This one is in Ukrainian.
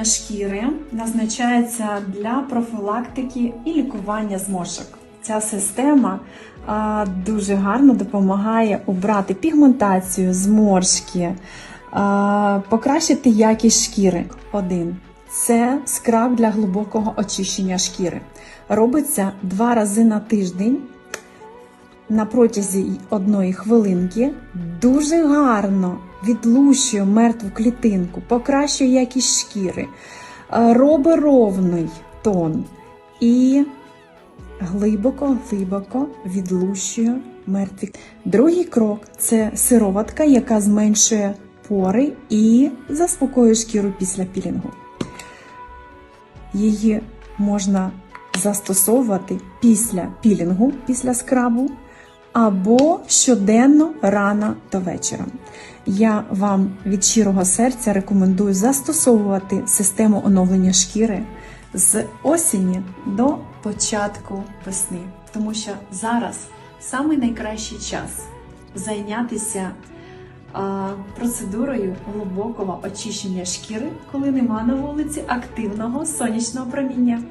оновлення шкіри назначається для профілактики і лікування зморшок. Ця система а, дуже гарно допомагає убрати пігментацію, зморшки, а, покращити якість шкіри. Один це скраб для глибокого очищення шкіри. Робиться два рази на тиждень на протязі одної хвилинки дуже гарно відлущує мертву клітинку, покращує якість шкіри, е, робить ровний тон і глибоко-глибоко відлущує мертві. Другий крок це сироватка, яка зменшує пори і заспокоює шкіру після пілінгу. Її можна застосовувати після пілінгу, після скрабу, або щоденно рано до вечора. Я вам від щирого серця рекомендую застосовувати систему оновлення шкіри з осені до початку весни, тому що зараз самий найкращий час зайнятися а, процедурою глибокого очищення шкіри, коли нема на вулиці активного сонячного проміння.